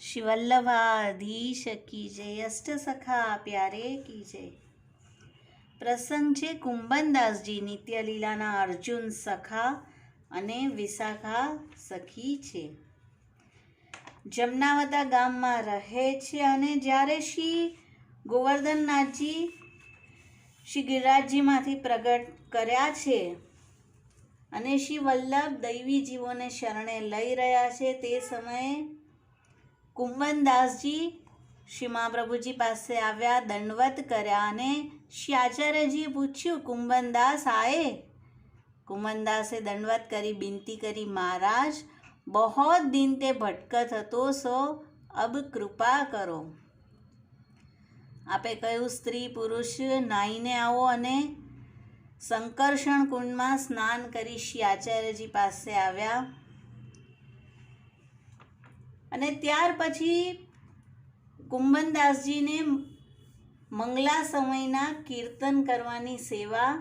શ્રી વલ્લભાધીશ કી જય અષ્ટ સખા પ્યારે કી જય પ્રસંગ છે કુંબનદાસજી નિત્યલીલાના અર્જુન સખા અને વિશાખા સખી છે જમનાવતા ગામમાં રહે છે અને જ્યારે શ્રી ગોવર્ધનનાથજી શ્રી ગિરિરાજજીમાંથી પ્રગટ કર્યા છે અને શ્રી વલ્લભ દૈવી જીવોને શરણે લઈ રહ્યા છે, તે સમયે કુંભનદાસજી શ્રી મહાપ્રભુજી પાસે આવ્યા, દંડવત કર્યા અને શ્રી આચાર્યજીએ પૂછ્યું કુંબનદાસ આએ કુંબનદાસે દંડવત કરી, બિનતી કરી, મહારાજ, બહોત દિન તે ભટકત હતો, સો અબ કૃપા કરો. આપે કહ્યું, સ્ત્રી પુરુષ નાહીને આવો અને સંકર્ષણ કુંડમાં સ્નાન કરી. શ્રી આચાર્યજી પાસે આવ્યા અને ત્યાર પછી કુંભનદાસજીને મંગલા સમયના કીર્તન કરવાની સેવા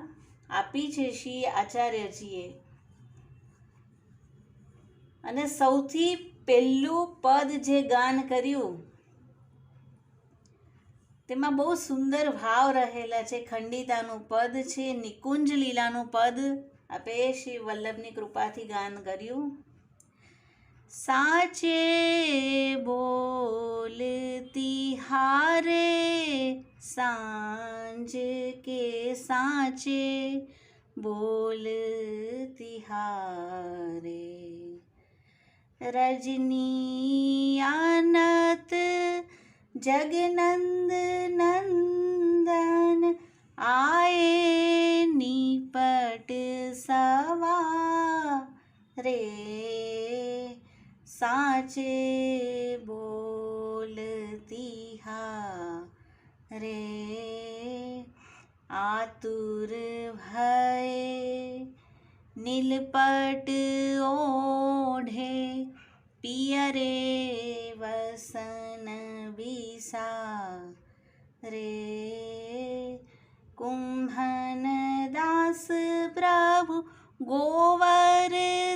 આપી છે શ્રી આચાર્યજીએ. અને સૌથી પહેલું પદ જે ગાન કર્યું, તેમાં બહુ સુંદર ભાવ રહેલા છે. ખંડિતાનું પદ છે, નિકુંજ લીલાનું પદ. આપે શ્રી વલ્લભની કૃપાથી ગાન કર્યું. સાચે બોલતી હારે, સાંજ કે સાચે બોલતી હારે. રજનીયાનત જગનંદ નંદન, આયે નિપટ સવા રે સાચે બોલતી હા રે, આતુર ભય, નીલપટ ઓઢે, પિયરે વસન વિસા રે કુંભન દાસ પ્રભુ ધર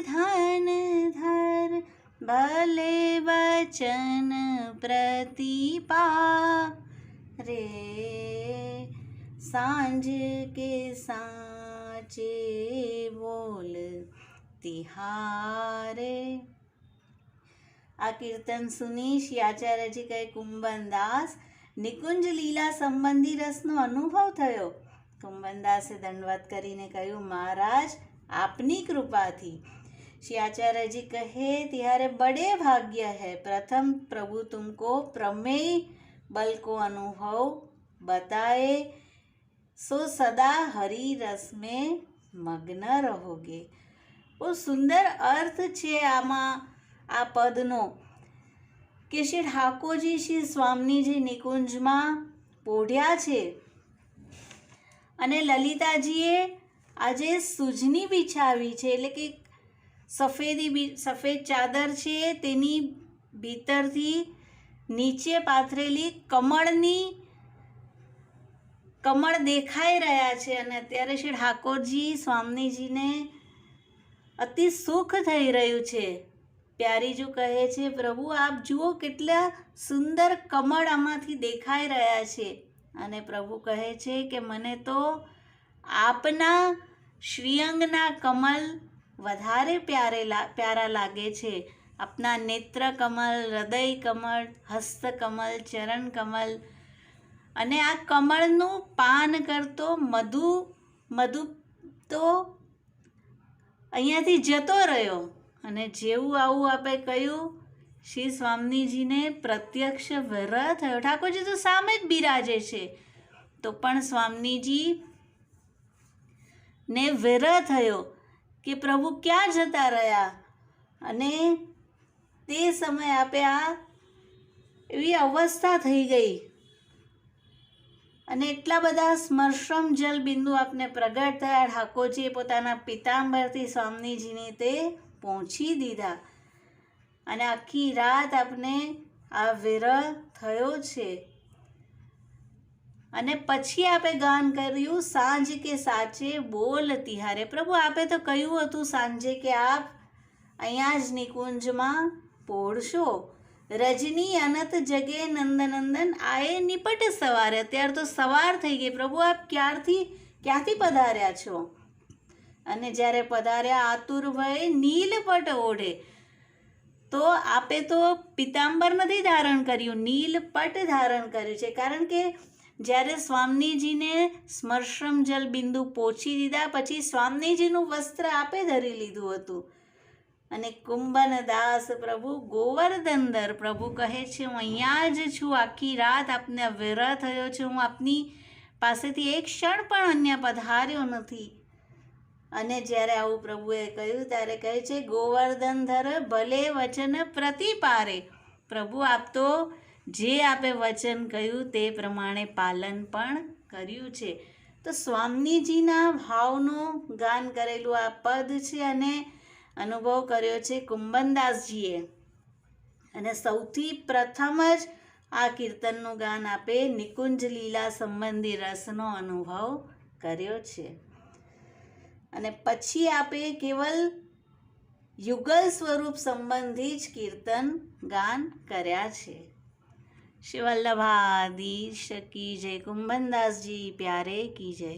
ભલે વચન પ્રતિપા રે સાંજ કે સાચે બોલ તિહારે આ કીર્તન સુની શ્રી આચાર્યજી કહે કુંભનદાસ નિકુંજ લીલા સંબંધી રસનો અનુભવ થયો કુંભનદાસે દંડવત કરીને કહ્યું મહારાજ આપની કૃપાથી श्री आचार्य जी कहे तिहारे बड़े भाग्य है प्रथम प्रभु तुमको प्रमेय बल को अनुभव बताए सो सदा हरि रस में મગ્ન રહોગે બહુ સુંદર અર્થ છે આમાં આ પદનો કે શ્રી ઠાકોરજી શ્રી સ્વામીજી નિકુંજમાં પોઢ્યા છે અને લલિતાજીએ આજે સૂજની બિછાવી છે એટલે કે સફેદી સફેદ ચાદર છે, તેની ભીતરથી નીચે પાથરેલી કમળની, કમળ દેખાઈ રહ્યા છે અને અત્યારે શ્રી ઠાકોરજી સ્વામીજીને અતિ સુખ થઈ રહ્યું છે. પ્યારીજુ કહે છે, પ્રભુ, આપ જુઓ કેટલા સુંદર કમળ આમાંથી દેખાઈ રહ્યા છે. અને પ્રભુ કહે છે કે, મને તો આપના શ્રીઅંગના કમલ વધારે પ્યારે પ્યારા લાગે છે. આપના નેત્ર કમલ હૃદય કમળ, હસ્ત કમલ ચરણ કમલ અને આ કમળનું પાન કરતો મધુ મધુ તો અહીંયાથી જતો રહ્યો. અને જેવું આવું આપણે કહ્યું, શ્રી સ્વામીજીને પ્રત્યક્ષ વર થયો. ઠાકોરજી તો સામે જ બિરાજે છે. તો પણ સ્વામીજી ને વેર થયો. કે પ્રભુ ક્યાં જતા રહ્યા? અને તે સમયે આપે આ એવી અવસ્થા થઈ ગઈ. અને એટલા બધા સ્મર્શમ જલ બિંદુ આપને પ્રગટ થયા. ઠાકોરજીએ પોતાના પિતાંબરથી સ્વામીજીને તે પહોંચી દીધા. અને આખી રાત આપને આ વિરહ થયો છે. અને પછી આપે ગાન કર્યું, સાંજ કે સાચે બોલ તિહારે. પ્રભુ, આપે તો કહ્યું હતું સાંજે કે આપ અહીંયા જ નિકુંજમાં પોળશો. રજની અનત જગે નંદનંદન આએ નિપટ સવારે. અત્યારે તો સવાર થઈ ગઈ. પ્રભુ, આપ ક્યારથી, ક્યાંથી પધાર્યા છો? અને જ્યારે પધાર્યા, આતુર ભય નીલપટ ઓઢે. તો આપે તો પિતાંબર નથી ધારણ કર્યું. નીલપટ ધારણ કર્યું છે. કારણ કે જ્યારે સ્વામીજીને સ્મર્શમ જલ બિંદુ પોચી દીધા, પછી સ્વામીજીનું વસ્ત્ર આપે ધરી લીધું હતું. અને કુંભન દાસ પ્રભુ ગોવર્ધનધર પ્રભુ કહે છે, હું અહીંયા જ છું, આખી રાત આપને વિરહ થયો છે. હું આપની પાસેથી એક ક્ષણ પણ અન્ય પધાર્યો નથી. અને જ્યારે આવું પ્રભુએ કહ્યું, ત્યારે કહે છે ગોવર્ધનધર ભલે વચન પ્રતિપારે. પ્રભુ, આપ તો જે આપે વચન કહ્યું તે પ્રમાણે પાલન પણ કર્યું છે. તો સ્વામીજીના ભાવનું ગાન કરેલું આ પદ છે અને અનુભવ કર્યો છે કુંબનદાસજીએ અને સૌથી પ્રથમ જ આ કીર્તનનું ગાન આપે નિકુંજ લીલા સંબંધી રસનો અનુભવ કર્યો છે. અને પછી આપે કેવલ યુગલ સ્વરૂપ સંબંધી જ કીર્તન ગાન કર્યા છે. શ્રી વલ્લભાધીશ કી જય કુંભનદાસજી પ્યારે કી જય